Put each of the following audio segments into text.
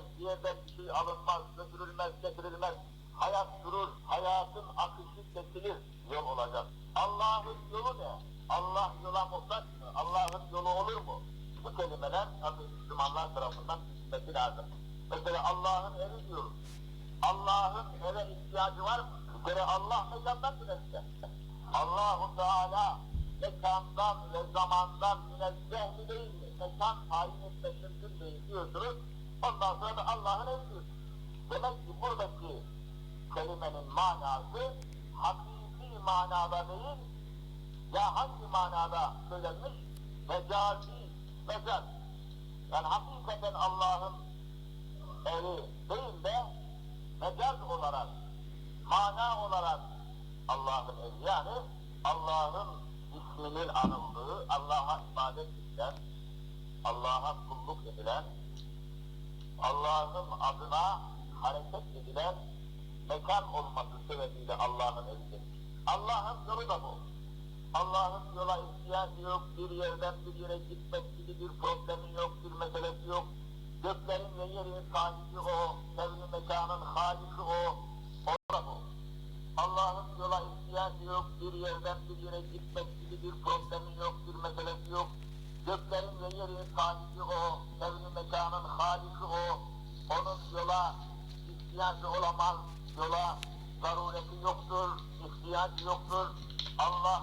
gidilmez, bir bir şey alınmaz, götürülmez, getirilmez. Hayat durur, hayatın akışı kesilir, yol olacak. Allah'ın yolu ne? Allah yola muhtaç mı? Allah'ın yolu olur mu? Bu kelimeler tabi Müslümanlar tarafından düşünmesi lazım. Mesela Allah'ın evi diyoruz. Allah'ın eve ihtiyacı var mı? Bir kere Allah mekandan münezzeh. Allahu Teala mekandan ve zamandan münezzeh mi değil mi? Mekan tayin etme mümkün değil diyorsunuz. Ondan sonra da Allah'ın diyorsunuz. Demek ki buradaki kelimenin manası hakiki manada değil, ya hangi manada söylenmiş? Mecazi, mecaz. Yani hakikaten Allah'ın evi değil de mecaz olarak, mana olarak Allah'ın evi. Yani Allah'ın isminin anıldığı, Allah'a ibadet edilen, Allah'a kulluk edilen, Allah'ın adına hareket edilen mekan olması sebebiyle Allah'ın evidir. Allah'ın yolu da bu. Allah'ın yola ihtiyacı yok, bir yerden bir yere gitmek gibi bir problemi yok, bir meselesi yok. Göklerin ve yerin sahibi o, sevni mekanın haliki o, o da bu. Allah'ın yola ihtiyacı yok, bir yerden bir yere gitmek gibi bir problemi yok, bir meselesi yok. Göklerin ve yerin sahibi o, sevni mekanın haliki o, onun yola ihtiyacı olamaz, yola zarureti yoktur, ihtiyacı yoktur. Allah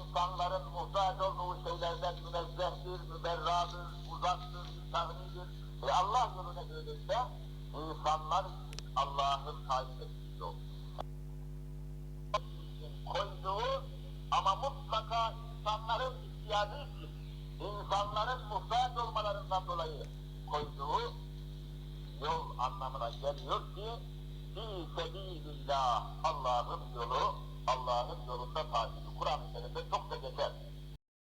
insanların muhtaç olduğu şeylerden münezzehtir, müberradır, uzaktır, müstahnidir. Ve Allah yoluna öyleyse insanlar Allah'ın tayin ettiği koyduğu ama mutlaka insanların ihtiyacı için, insanların muhtaç olmalarından dolayı koyduğu yol anlamına geliyor ki sebilillah Allah'ın yolu Allah'ın yolunda takibi Kur'an-ı Kerim'de çok da geçer.